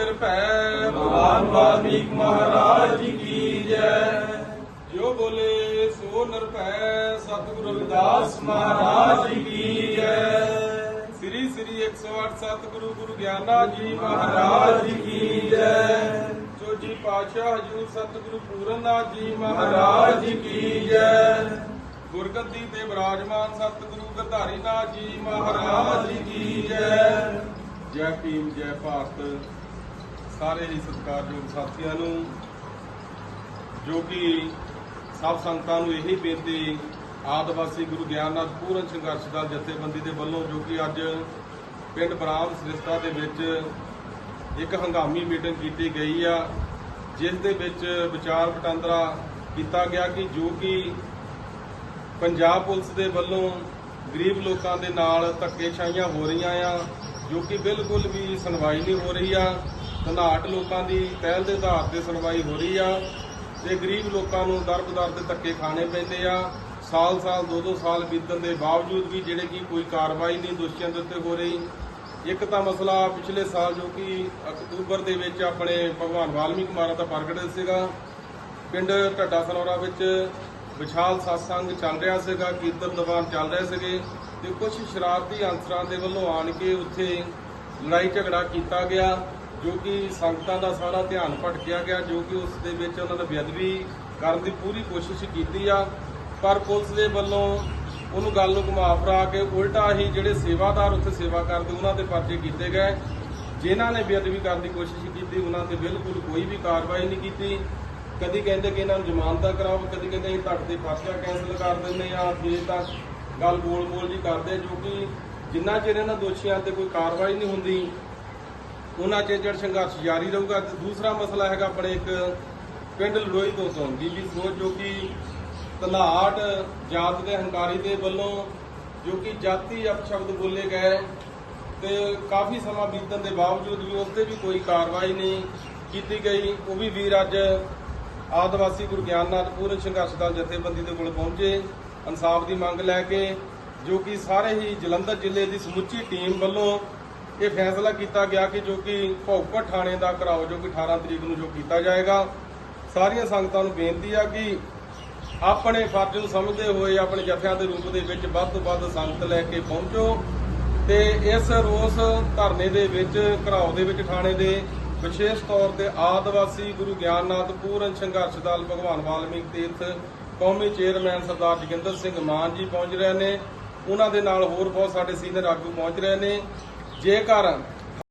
ਨਿਰਭੈ ਭਗਵਾਨ ਵਾਲਮੀਕ ਮਹਾਰਾਜ ਜੀ ਕੀ ਜੈ ਜੋ ਬੋਲੇ ਸੋ ਨਿਰਭੈ ਸਤਿਗੁਰੂ ਰਵਿਦਾਸ ਮਹਾਰਾਜ ਜੀ ਕੀ ਜੈ। ਸ੍ਰੀ ਸ੍ਰੀ 108 ਸਤਿਗੁਰੂ ਗੁਰੂ ਗਿਆਨਨਾਥ ਜੀ ਮਹਾਰਾਜ ਜੀ ਕੀ ਜੈ ਜੀ ਪਾਤਸ਼ਾਹ ਹਜੂਰ ਸਤਿਗੁਰੂ ਪੂਰਨਨਾਥ ਜੀ ਮਹਾਰਾਜ ਜੀ ਕੀ ਜੈ ਗੁਰਗੱਦੀ ਤੇ ਵਿਰਾਜਮਾਨ ਸਤਿਗੁਰੂ ਗਧਾਰੀ ਨਾਥ ਜੀ ਮਹਾਰਾਜ ਜੀ ਕੀ ਜੈ। ਜੈ ਭੀਮ, ਜੈ ਭਾਰਤ। ਸਾਰੇ ਹੀ ਸਤਿਕਾਰਯੋਗ ਸਾਥੀਆਂ ਨੂੰ, ਜੋ ਕਿ ਸਭ ਸੰਗਤਾਂ ਨੂੰ ਇਹੀ ਬੇਨਤੀ ਆਦਿਵਾਸੀ ਗੁਰੂ ਗਿਆਨਨਾਥ ਪੂਰਨ ਸੰਘਰਸ਼ ਦਲ ਜਥੇਬੰਦੀ ਦੇ ਵੱਲੋਂ, ਜੋ ਕਿ ਅੱਜ ਪਿੰਡ ਬਰਾਮ ਸ੍ਰਿਸ਼ਟਾ ਦੇ ਵਿੱਚ ਇੱਕ ਹੰਗਾਮੀ ਮੀਟਿੰਗ ਕੀਤੀ ਗਈ ਆ, ਜਿਸ ਦੇ ਵਿੱਚ ਵਿਚਾਰ ਵਟਾਂਦਰਾ ਕੀਤਾ ਗਿਆ ਕਿ ਜੋ ਕਿ ਪੰਜਾਬ ਪੁਲਿਸ ਦੇ ਵੱਲੋਂ ਗਰੀਬ ਲੋਕਾਂ ਦੇ ਨਾਲ ਧੱਕੇਸ਼ਾਹੀਆਂ ਹੋ ਰਹੀਆਂ ਆ, ਜੋ ਕਿ ਬਿਲਕੁਲ ਵੀ ਸੁਣਵਾਈ ਨਹੀਂ ਹੋ ਰਹੀ ਆ ਧਨਾਟ ਲੋਕਾਂ ਦੀ ਪਹਿਲ ਦੇ ਆਧਾਰ ਤੇ ਸੁਣਵਾਈ ਹੋ ਰਹੀ ਆ ਤੇ ਗਰੀਬ ਲੋਕਾਂ ਨੂੰ ਦਰ ਬਦਰ ਦੇ ਧੱਕੇ ਖਾਣੇ ਪੈਂਦੇ ਆ। ਸਾਲ-ਸਾਲ ਦੋ-ਦੋ ਸਾਲ ਬੀਤਣ ਦੇ ਬਾਵਜੂਦ ਵੀ ਜਿਹੜੇ ਕਿ ਕੋਈ ਕਾਰਵਾਈ ਨਹੀਂ, ਦੋਸ਼ੀਆਂ ਦੇ ਉੱਤੇ ਹੋ ਰਹੀ। ਇੱਕ ਤਾਂ ਮਸਲਾ ਪਿਛਲੇ ਸਾਲ ਜੋ ਕਿ ਅਕਤੂਬਰ ਦੇ ਵਿੱਚ ਆਪਣੇ ਭਗਵਾਨ ਵਾਲਮੀਕ ਮਹਾਰਾਜ ਦਾ ਪ੍ਰਗਟ ਸੀਗਾ। ਪਿੰਡ ਢੱਡਾ ਸਨੌਰਾ ਵਿੱਚ ਵਿਸ਼ਾਲ satsang ਚੱਲ ਰਿਹਾ ਸੀਗਾ, ਕੀਰਤਨ ਦੀਵਾਨ ਚੱਲ ਰਹੇ ਸੀਗੇ ਤੇ ਕੁਝ ਸ਼ਰਾਰਤੀ ਅਨਸਰਾਂ ਦੇ ਵੱਲੋਂ ਆਣ ਕੇ ਉੱਥੇ ਲੜਾਈ ਝਗੜਾ ਕੀਤਾ ਗਿਆ। ਜੋ ਕਿ ਸੰਗਤਾਂ ਦਾ ਸਾਰਾ ਧਿਆਨ ਭਟਕਿਆ ਗਿਆ, ਜੋ ਕਿ ਉਸ ਦੇ ਵਿੱਚ ਉਹਨਾਂ ਨੇ ਬੇਅਦਬੀ ਕਰਨ ਦੀ ਪੂਰੀ ਕੋਸ਼ਿਸ਼ ਕੀਤੀ ਆ। ਪਰ ਪੁਲਿਸ ਦੇ ਵੱਲੋਂ ਉਹਨੂੰ ਗੱਲ ਨੂੰ ਘੁਮਾ ਫਰਾ ਕੇ ਉਲਟਾ ਹੀ ਜਿਹੜੇ ਸੇਵਾਦਾਰ ਉੱਥੇ ਸੇਵਾ ਕਰਦੇ, ਉਹਨਾਂ 'ਤੇ ਪਰਚੇ ਕੀਤੇ ਗਏ। ਜਿਨ੍ਹਾਂ ਨੇ ਬੇਅਦਬੀ ਕਰਨ ਦੀ ਕੋਸ਼ਿਸ਼ ਕੀਤੀ, ਉਹਨਾਂ ਤੇ ਬਿਲਕੁਲ ਕੋਈ ਵੀ ਕਾਰਵਾਈ ਨਹੀਂ ਕੀਤੀ। ਕਦੀ ਕਹਿੰਦੇ ਕਿ ਇਹਨਾਂ ਨੂੰ ਜ਼ਮਾਨਤਾਂ ਕਰਾਓ, ਕਦੀ ਕਹਿੰਦੇ ਇਹ ਤੁਹਾਡੇ ਤੇ ਪਰਚਾ ਕੈਂਸਲ ਕਰ ਦਿੰਦੇ ਆ ਜੇ ਤਾਂ ਗੱਲ ਬੋਲ-ਬੋਲ ਜੀ ਕਰਦੇ ਜੋ ਕਿ ਜਿੰਨਾ ਚਿਰ ਇਹਨਾਂ ਦੋਸ਼ੀਆਂ ਤੇ ਕੋਈ ਕਾਰਵਾਈ ਨਹੀਂ ਹੁੰਦੀ ਉਹਨਾਂ 'ਚ ਜਿਹੜਾ ਸੰਘਰਸ਼ ਜਾਰੀ ਰਹੂਗਾ। ਤੇ ਦੂਸਰਾ ਮਸਲਾ ਹੈਗਾ ਆਪਣੇ ਇੱਕ ਪਿੰਡ ਲੜੋਈ ਤੋਂ ਤੋਂ ਬੀਬੀ ਸੋਚ ਜੋ ਕਿ ਧਨਾਟ ਜਾਤ ਦੇ ਹੰਕਾਰੀ ਦੇ ਵੱਲੋਂ ਜੋ ਕਿ ਜਾਤੀ ਅਪਸ਼ਬਦ ਬੋਲੇ ਗਏ ਤੇ ਕਾਫੀ ਸਮਾਂ ਬੀਤਣ ਦੇ ਬਾਵਜੂਦ ਵੀ ਉਸ ਤੇ ਵੀ ਕੋਈ ਕਾਰਵਾਈ ਨਹੀਂ ਕੀਤੀ ਗਈ। ਉਹ ਵੀ ਵੀਰ ਅੱਜ ਆਦਿਵਾਸੀ ਗੁਰੂ ਗਿਆਨਨਾਥ ਪੂਰਨ ਸੰਘਰਸ਼ ਦਲ ਜਥੇਬੰਦੀ ਦੇ ਕੋਲ ਪਹੁੰਚੇ। ਇਨਸਾਫ ਦੀ ਮੰਗ ਲੈ ਕੇ ਜੋ ਕਿ ਸਾਰੇ ਹੀ ਜਲੰਧਰ ਜ਼ਿਲ੍ਹੇ ਦੀ ਸਮੁੱਚੀ ਟੀਮ ਵੱਲੋਂ ਇਹ ਫੈਸਲਾ ਕੀਤਾ ਗਿਆ ਕਿ ਜੋ ਕਿ ਭੌਕੜ ਥਾਣੇ ਦਾ ਘਰਾਓ ਜੋ ਕਿ 18 ਤਰੀਕ ਨੂੰ ਜੋ ਕੀਤਾ ਜਾਏਗਾ, ਸਾਰੀਆਂ ਸੰਗਤਾਂ ਨੂੰ ਬੇਨਤੀ ਆ ਕਿ ਆਪਣੇ ਫਰਜ਼ ਨੂੰ ਸਮਝਦੇ ਹੋਏ, ਆਪਣੇ ਜਥਿਆਂ ਦੇ ਰੂਪ ਦੇ ਵਿੱਚ ਵੱਧ ਤੋਂ ਵੱਧ ਸੰਗਤ ਲੈ ਕੇ ਪਹੁੰਚੋ ਤੇ ਇਸ ਰੋਸ ਧਰਨੇ ਦੇ ਵਿੱਚ, ਘਰਾਓ ਦੇ ਵਿੱਚ, ਥਾਣੇ ਦੇ ਵਿਸ਼ੇਸ਼ ਤੌਰ ਤੇ ਆਦਿਵਾਸੀ ਗੁਰੂ ਗਿਆਨਨਾਥ ਪੂਰਨ ਸੰਘਰਸ਼ ਦਲ ਭਗਵਾਨ ਵਾਲਮੀਕ ਤੀਰਥ, ਕੌਮੀ ਚੇਅਰਮੈਨ ਸਰਦਾਰ ਜੋਗਿੰਦਰ ਸਿੰਘ ਮਾਨ ਜੀ ਪਹੁੰਚ ਰਹੇ ਨੇ। ਉਹਨਾਂ ਦੇ ਨਾਲ ਹੋਰ ਬਹੁਤ ਸਾਡੇ ਸੀਨੀਅਰ ਆਗੂ ਪਹੁੰਚ ਰਹੇ ਨੇ। ਜੇਕਰ